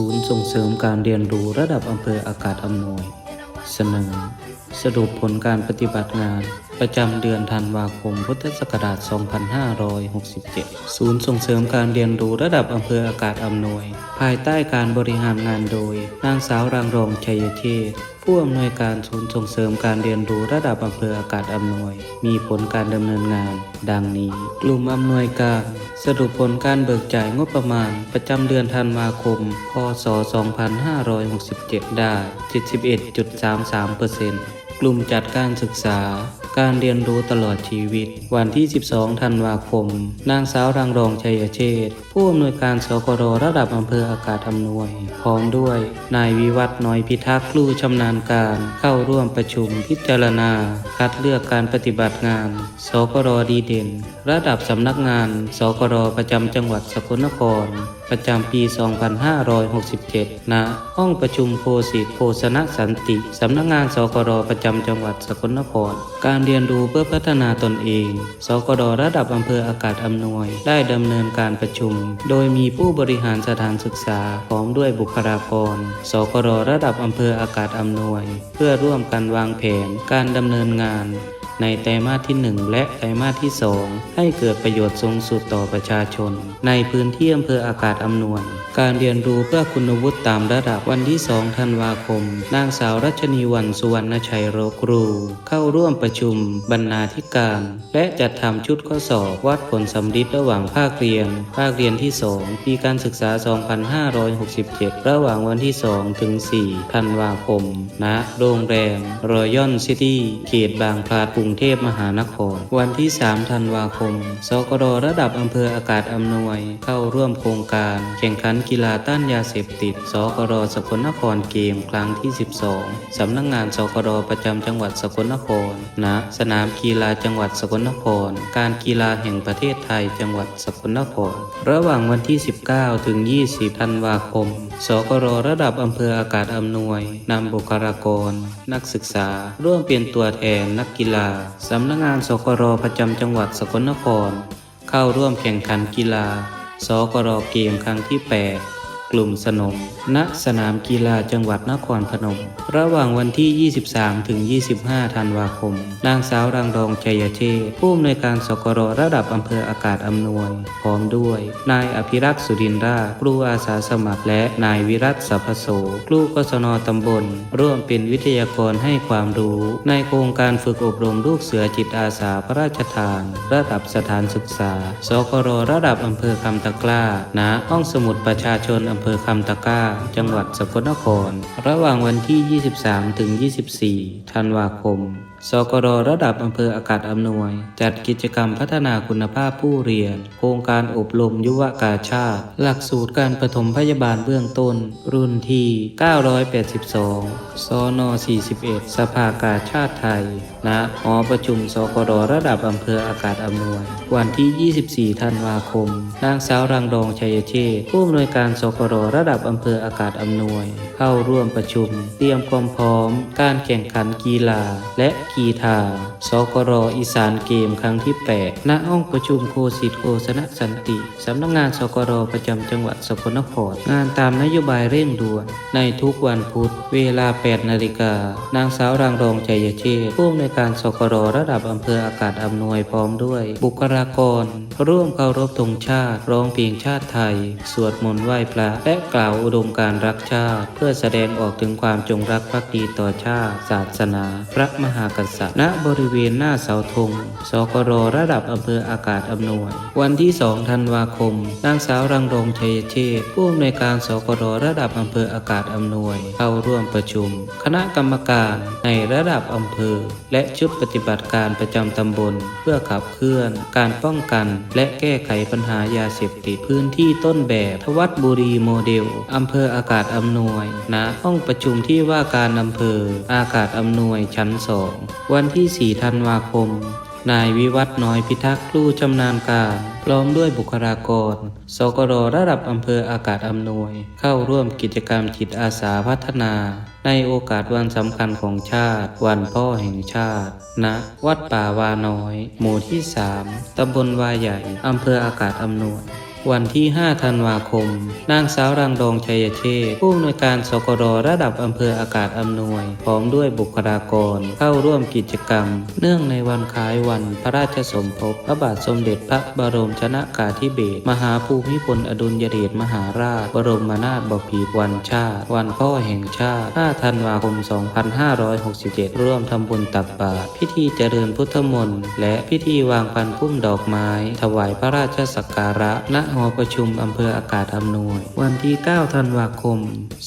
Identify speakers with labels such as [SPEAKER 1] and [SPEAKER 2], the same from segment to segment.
[SPEAKER 1] ศูนย์ส่งเสริมการเรียนรู้ระดับอำเภออากาศอำนวย เสนอ สรุปผลการปฏิบัติงาน ประจำเดือนธันวาคมพุทธศักราช 2567 ศูนย์ส่งเสริมการเรียนรู้ระดับอำเภออากาศอำนวย ภายใต้การบริหารงานโดย นางสาวรางรองชัยเทศผู้อำนวยการศูนย์ส่งเสริมการเรียนรู้ระดับอำเภออากาศอำนวย มีผลการดำเนินงาน ดังนี้ กลุ่มอำนวยการ สรุปผลการเบิกจ่ายงบประมาณ ประจำเดือนธันวาคม พศ 2567 ได้ 71.33%กลุ่มจัดการศึกษา การเรียนรู้ตลอดชีวิต วันที่ 12 ธันวาคม นางสาวรังรองชัยเชษผู้อำนวยการสกรระดับอำเภออากาศอำนวย พร้อมด้วย นายวิวัฒน์น้อยพิทักษ์ครูชำนาญการ เข้าร่วมประชุมพิจารณา คัดเลือกการปฏิบัติงาน สกรดีเด่น ระดับสำนักงาน สกรประจำจังหวัดสกลนคร ประจำปี 2567 ณ ห้องประชุมโพสิโภชนสันติ สำนักงานสกรประจำจังหวัดสกลนคร การเรียนรู้เพื่อพัฒนาตนเอง สกรระดับอำเภออากาศอำนวย ได้ดำเนินการประชุม โดยมีผู้บริหารสถานศึกษาพร้อมด้วยบุคลากร สกรระดับอำเภออากาศอำนวย เพื่อร่วมกันวางแผนการดำเนินงานในไตรมาสที่ 1 และไตรมาสที่ 2 ให้เกิดประโยชน์สูงสุดต่อประชาชน ในพื้นที่อำเภออากาศอำนวย การเรียนรู้เพื่อคุณวุฒิตามระดับวันที่ 2 ธันวาคม นางสาวรัชนีวันสุวรรณชัยโรครู เข้าร่วมประชุม บรรณาธิการ และจัดทำชุดข้อสอบวัดผลสำลิดระหว่างภาคเรียน ภาคเรียนที่ 2 ปีการศึกษา 2567 ระหว่างวันที่ 2 ถึง 4 ธันวาคมณโรงแรมรอยัลซิตี้เขตบางพลาดกรุงเทพมหานคร วันที่ 3 ธันวาคม สกรระดับอำเภออากาศอำนวย เข้าร่วมโครงการแข่งขันกีฬาต้านยาเสพติด สกรสกลนครเกมครั้งที่ 12 สำนักงานสกรประจำจังหวัดสกลนครณสนามกีฬาจังหวัดสกลนคร การกีฬาแห่งประเทศไทยจังหวัดสกลนคร ระหว่างวันที่ 19 ถึง 20 ธันวาคม สกรระดับอำเภออากาศอำนวยนำบุคลากร นักศึกษา ร่วมเป็นตัวแทนนักกีฬาสำนักงานสกรประจำจังหวัดสกลนคร เข้าร่วมแข่งขันกีฬา สกรเกมครั้งที่ 8 กลุ่มสนมณสนามกีฬาจังหวัดนครพนม ระหว่างวันที่ 23 ถึง 25 ธันวาคม นางสาวรังรองชัยเชษผู้อำนวยการสกรระดับอำเภออากาศอำนวย พร้อมด้วย นายอภิรักษ์สุรินทราครูอาสาสมัครและนายวิรัตสัพพโสครูกศนตำบล ร่วมเป็นวิทยากรให้ความรู้ ในโครงการฝึกอบรมลูกเสือจิตอาสาพระราชทาน ระดับสถานศึกษา สกรระดับอำเภอคำตะกร้าณห้องสมุดประชาชนอำำเภอคำตะก้า จังหวัดสกลนคร ระหว่างวันที่ 23 ถึง 24 ธันวาคม สกรระดับอำเภออากาศอำนวย จัดกิจกรรมพัฒนาคุณภาพผู้เรียน โครงการอบรมยุวกาชาติ หลักสูตรการปฐมพยาบาลเบื้องต้น รุ่นที่ 982 สน 41 สภากาชาติไทย ณหอประชุมสกรระดับอำเภออากาศอำนวย วันที่ 24 ธันวาคม นางสาวรังรองชัยเชษ์ผู้อำนวยการสกรระดับอำเภออากาศอำนวย เข้าร่วมประชุม เตรียมความพร้อม การแข่งขันกีฬา และกีฬาสกรอีสานเกมครั้งที่ 8 ณ ห้องประชุมโคสิทธิโฆษณสันติ สำนักงานสกรประจำจังหวัดสกลนครงานตามนโยบายเร่งด่วน ในทุกวันพุธ เวลา 8 นาฬิกา นางสาวรังรองชัยเชษ์ผู้อำนวยการสกรระดับอำเภออากาศอำนวยพร้อมด้วย บุคลากร ร่วมเคารพธงชาติ ร้องเพลงชาติไทย สวดมนต์ไหว้พระ และกล่าวอุดมการรักชาติ เพื่อแสดงออกถึงความจงรักภักดีต่อชาติ ศาสนา พระมหากษัตริย์ ณบริเวณหน้าเสาธงสกรระดับอำเภออากาศอำนวย วันที่ 2 ธันวาคม นางสาวรังรงชัยเชษฐ์ผู้อำนวยการสกรระดับอำเภออากาศอำนวย เข้าร่วมประชุม คณะกรรมการในระดับอำเภอ และชุดปฏิบัติการประจำตำบล เพื่อขับเคลื่อน การป้องกัน และแก้ไขปัญหายาเสพติดพื้นที่ต้นแบบทวัดบุรีโมเดลอำเภออากาศอำนวยณห้องประชุมที่ว่าการอำเภออากาศอำนวยชั้นสองวันที่ 4 ธันวาคม นายวิวัฒน์น้อยพิทักษ์ลู่ชำนาญการ พร้อมด้วยบุคลากร สกรระดับอำเภออากาศอำนวย เข้าร่วมกิจกรรมจิตอาสาพัฒนา ในโอกาสวันสำคัญของชาติ วันพ่อแห่งชาติณวัดป่าวาน้อย หมู่ที่ 3 ตำบลวาใหญ่ อำเภออากาศอำนวย วันที่ 5 ธันวาคม นางสาวรังรองชัยเชษผู้อำนวยการสกรระดับอำเภออากาศอำนวย พร้อมด้วยบุคลากรเข้าร่วมกิจกรรม เนื่องในวันคล้ายวันพระราชสมภพพระบาทสมเด็จพระบรมชนากาธิเบศรมหาภูมิพลอดุลยเดชมหาราช บรมนาถบพิตรวันชาติ วันพ่อแห่งชาติ 5 ธันวาคม 2567 ร่วมทำบุญตักบาตรพิธีเจริญพุทธมนต์และพิธีวางพันพุ่มดอกไม้ ถวายพระราชสักการะณหอประชุมอำเภออากาศอำนวย วันที่ 9 ธันวาคม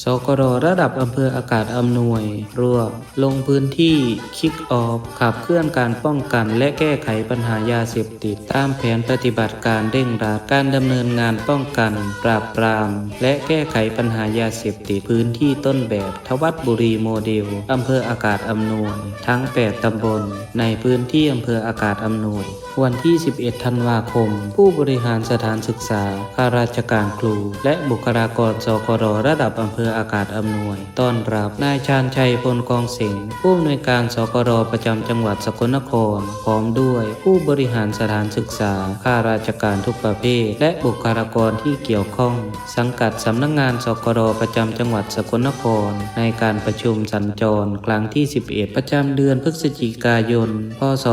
[SPEAKER 1] สกรระดับอำเภออากาศอำนวย ร่วม ลงพื้นที่คิกออฟขับเคลื่อนการป้องกันและแก้ไขปัญหายาเสพติด ตามแผนปฏิบัติการเร่งรัดการดำเนินงานป้องกัน ปราบปราม และแก้ไขปัญหายาเสพติดพื้นที่ต้นแบบทวัดบุรีโมเดลอำเภออากาศอำนวย ทั้ง 8 ตำบล ในพื้นที่อำเภออากาศอำนวย วันที่ 11 ธันวาคม ผู้บริหารสถานศึกษาข้าราชการครู และบุคลากรสกรระดับอำเภออากาศอำนวย ต้อนรับ นายชาญชัยพลกองเสงผู้อำนวยการสกรประจำจังหวัดสกลนคร พร้อมด้วยผู้บริหารสถานศึกษา ข้าราชการทุกประเภท และบุคลากรที่เกี่ยวข้อง สังกัดสำนักงานสกรประจำจังหวัดสกลนคร ในการประชุมสัญจร ครั้งที่ 11 ประจำเดือนพฤศจิกายน พศ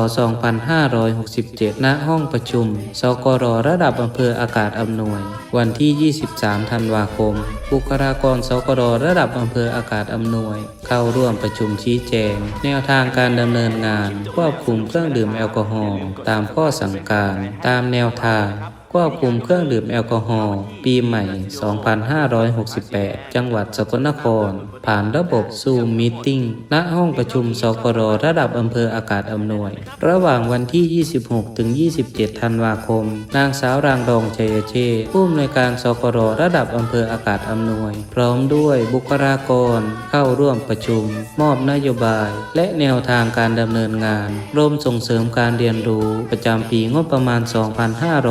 [SPEAKER 1] 2567 ณ ห้องประชุม สกรระดับอำเภออากาศอำนวย วันที่ 23 ธันวาคม บุคลากรสกรระดับอำเภออากาศอำนวย เข้าร่วมประชุมชี้แจง แนวทางการดำเนินงาน ควบคุมเครื่องดื่มแอลกอฮอล์ตามข้อสั่งการ ตามแนวทางควบคุมเครื่องดื่มแอลกอฮอล์ปีใหม่ 2568 จังหวัดสกลนคร ผ่านระบบซูมมิทติ้งณห้องประชุมสกรระดับอำเภออากาศอำนวย ระหว่างวันที่ 26 ถึง 27 ธันวาคม นางสาวรางรองชัยเชษฐ์ผู้อำนวยการสกรระดับอำเภออากาศอำนวย พร้อมด้วยบุคลากร เข้าร่วมประชุม มอบนโยบาย และแนวทางการดำเนินงานร่วมส่งเสริมการเรียนรู้ ประจำปีงบประมาณ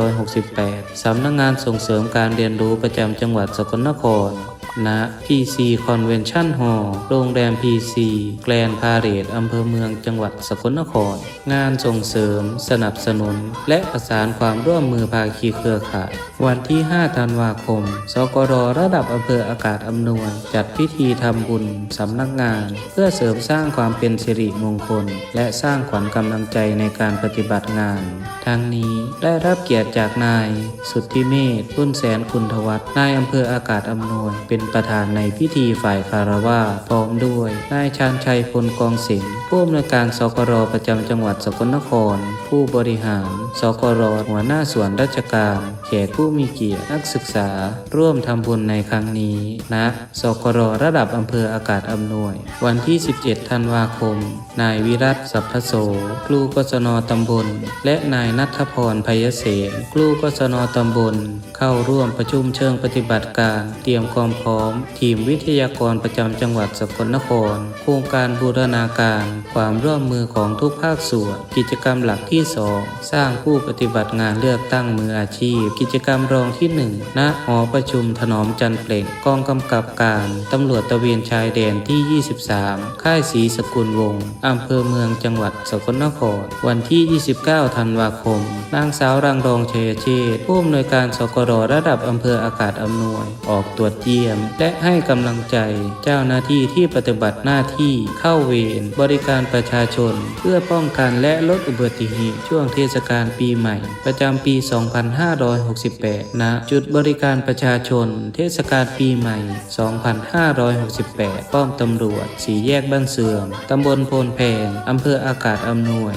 [SPEAKER 1] 2568 สำนักงงานส่งเสริมการเรียนรู้ประจำจังหวัดสกลนคร ณ PC Convention Hall โรงแรม PC แกลนพาเรดอำเภอเมืองจังหวัดสกลนคร งานส่งเสริม สนับสนุน และประสานความร่วมมือภาคีเครือข่าย วันที่ 5 ธันวาคม สกรระดับอำเภออากาศอำนวย จัดพิธีทำบุญสำนักงาน เพื่อเสริมสร้างความเป็นสิริมงคล และสร้างขวัญกำลังใจในการปฏิบัติงาน ทั้งนี้ได้รับเกียรติจากนาย สุทธิเมธพุ่นแสนคุณทวัฒนายอำเภออากาศอำนวย เป็นประธานในพิธีฝ่ายคารวาพร้อมด้วยนายชาญชัยพลกองศิลป์ผู้อำนวยการสกรประจำจังหวัดสกลนคร ผู้บริหาร สกรหัวหน้าส่วนราชการแขกผู้มีเกียรตินักศึกษา ร่วมทำบุญในครั้งนี้ณสกรระดับอำเภออากาศอำนวย วันที่ 17 ธันวาคม นายวิรัตสัพพโส ครูกศนตำบล และนายนัทพรพยเสนครูกศนตำบล เข้าร่วมประชุมเชิงปฏิบัติการ เตรียมความพร้อม ทีมวิทยากรประจำจังหวัดสกลนคร โครงการบูรณาการ ความร่วมมือของทุกภาคส่วน กิจกรรมหลักที่ 2 สร้างผู้ปฏิบัติงานเลือกตั้งมืออาชีพกิจกรรมรองที่1ณหอประชุมถนอมจันเปล่งกองกำกับการตำรวจตะเวนชายแดนที่ 23 ค่ายศรีสกุลวงศ์อำเภอเมืองจังหวัดสกลนคร วันที่ 29 ธันวาคม นางสาวรังรองชัยเชษผู้อำนวยการสกรระดับอำเภออากาศอำนวย ออกตรวจเยี่ยม และให้กำลังใจเจ้าหน้าที่ที่ปฏิบัติหน้าที่เข้าเวรบริการประชาชน เพื่อป้องกันและลดอุบัติเหตุช่วงเทศกาลปีใหม่ ประจำปี2568 ณ จุดบริการประชาชน เทศกาลปีใหม่ 2568 ป้อมตำรวจ สีแยกบ้านเสื่อม ตำบลโพนแพง อำเภออากาศอำนวย